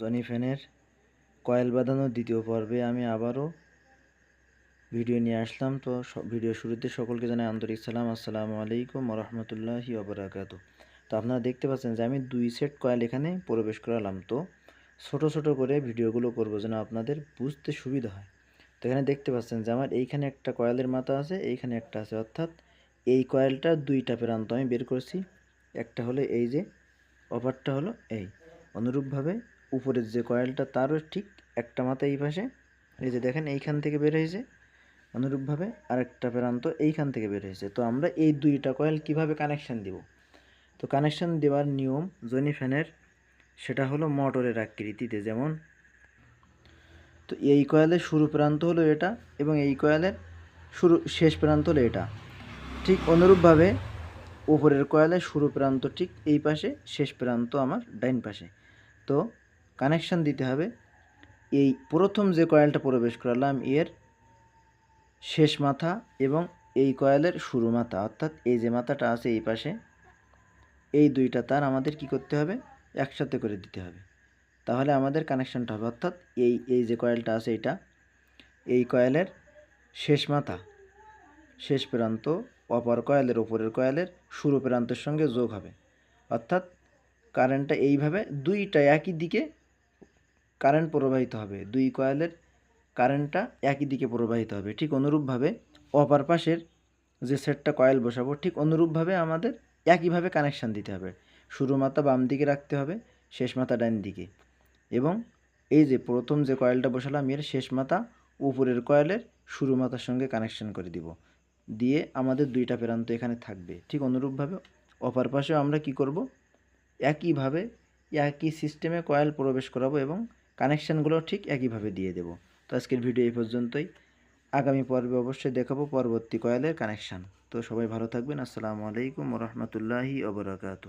Johnny ফ্যানের coil বাঁধানোর দ্বিতীয় পর্বে আমি আবারও ভিডিও নিয়ে আসলাম। তো ভিডিও শুরুতে সকলকে জানাই আন্তরিক সালাম। আসসালামু আলাইকুম রহমতুল্লাহি অবরাকাত তো আপনারা দেখতে পাচ্ছেন যে আমি দুই সেট কয়েল এখানে প্রবেশ করালাম। তো ছোট ছোট করে ভিডিওগুলো করব যেন আপনাদের বুঝতে সুবিধা হয়। তো এখানে দেখতে পাচ্ছেন যে আমার এইখানে একটা কয়েলের মাথা আছে, এইখানে একটা আছে। অর্থাৎ এই কয়েলটার দুইটা প্রান্ত আমি বের করছি। একটা হলো এই যে, অপারটা হলো এই। অনুরূপভাবে উপরের যে কয়েলটা, তারও ঠিক একটা মাথা এই পাশে। এই যে দেখেন, এইখান থেকে বের হয়েছে। অনুরূপভাবে আরেকটা প্রান্ত এইখান থেকে বের হয়েছে। তো আমরা এই দুইটা কয়েল কীভাবে কানেকশান দিব? তো কানেকশান দেওয়ার নিয়ম জনি ফ্যানের, সেটা হলো মোটরের আকৃতিতে। যেমন, তো এই কয়েলের শুরু প্রান্ত হলো এটা এবং এই কয়েলের শুরু, শেষ প্রান্ত হলো এটা। ঠিক অনুরূপভাবে উপরের কয়েলের শুরু প্রান্ত ঠিক এই পাশে, শেষ প্রান্ত আমার ডাইন পাশে। তো কানেকশন দিতে হবে। এই প্রথম যে কয়েলটা প্রবেশ করালাম, এর শেষ মাথা এবং এই কয়েলের শুরু মাথা, অর্থাৎ এই যে মাথাটা আছে এই পাশে, এই দুইটা তার আমাদের কি করতে হবে? একসাথে করে দিতে হবে। তাহলে আমাদের কানেকশানটা হবে, অর্থাৎ এই এই যে কয়েলটা আছে এটা, এই কয়েলের শেষ মাথা, শেষ প্রান্ত, অপর কয়েলের, ওপরের কয়েলের শুরু প্রান্তের সঙ্গে যোগ হবে। অর্থাৎ কারেন্টটা এইভাবে দুইটা একই দিকে কারেন্ট প্রবাহিত হবে। দুই কয়েলের কারেন্টটা একই দিকে প্রবাহিত হবে। ঠিক অনুরূপভাবে অপার পাশের যে সেটটা কয়েল বসাবো, ঠিক অনুরূপভাবে আমাদের একইভাবে কানেকশান দিতে হবে। শুরু মাথা বাম দিকে রাখতে হবে, শেষ মাথা ডান দিকে। এবং এই যে প্রথম যে কয়েলটা বসালাম, এর শেষ মাথা উপরের কয়েলের শুরু মাথার সঙ্গে কানেকশান করে দিব। দিয়ে আমাদের দুইটা প্রান্ত এখানে থাকবে। ঠিক অনুরূপভাবে অপার পাশেও আমরা কি করব? একইভাবে একই সিস্টেমে কয়েল প্রবেশ করাবো এবং কানেকশানগুলো ঠিক একইভাবে দিয়ে দেব। তো আজকের ভিডিও এই পর্যন্তই। আগামী পর্বে অবশ্যই দেখাবো পরবর্তী কয়েলের কানেকশান। তো সবাই ভালো থাকবেন। আসসালামু আলাইকুম রহমতুল্লাহি ওবরাকাতু